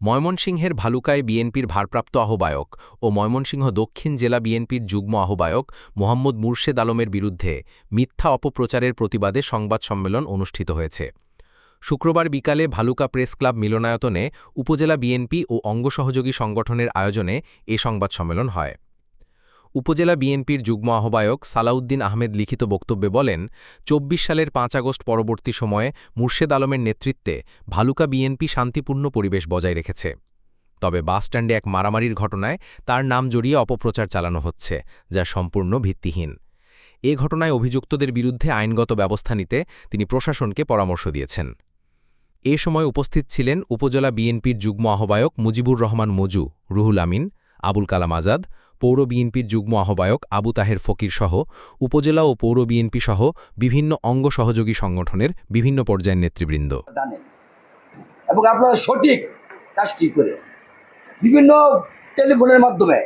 ময়মনসিংহের ভালুকায় বিএনপির ভারপ্রাপ্ত আহ্বায়ক ও ময়মনসিংহ দক্ষিণ জেলা বিএনপির যুগ্ম আহ্বায়ক মোহাম্মদ মুর্শেদ আলমের বিরুদ্ধে মিথ্যা অপপ্রচারের প্রতিবাদে সংবাদ সম্মেলন অনুষ্ঠিত হয়েছে। শুক্রবার বিকালে ভালুকা প্রেস ক্লাব মিলনায়তনে উপজেলা বিএনপি ও অঙ্গসহযোগী সংগঠনের আয়োজনে এ সংবাদ সম্মেলন হয়। উপজেলা বিএনপির যুগ্ম আহ্বায়ক সালাউদ্দিন আহমেদ লিখিত বক্তব্যে বলেন, চব্বিশ সালের পাঁচ আগস্ট পরবর্তী সময়ে মুর্শেদ আলমের নেতৃত্বে ভালুকা বিএনপি শান্তিপূর্ণ পরিবেশ বজায় রেখেছে। তবে বাসস্ট্যান্ডে এক মারামারির ঘটনায় তার নাম জড়িয়ে অপপ্রচার চালানো হচ্ছে, যা সম্পূর্ণ ভিত্তিহীন। এ ঘটনায় অভিযুক্তদের বিরুদ্ধে আইনগত ব্যবস্থা নিতে তিনি প্রশাসনকে পরামর্শ দিয়েছেন। এ সময় উপস্থিত ছিলেন উপজেলা বিএনপির যুগ্ম আহ্বায়ক মুজিবুর রহমান মজু, রুহুল আমিন আবুল কালাম আজাদ, পৌর বিএনপির যুগ্ম আহ্বায়ক আবু তাহের ফকির সহ উপজেলা ও পৌর বিএনপি সহ বিভিন্ন অঙ্গ সহযোগী সংগঠনের বিভিন্ন পর্যায়ের নেতৃবৃন্দ। এবং আপনারা সঠিক কাজটি করে বিভিন্ন টেলিফোনের মাধ্যমে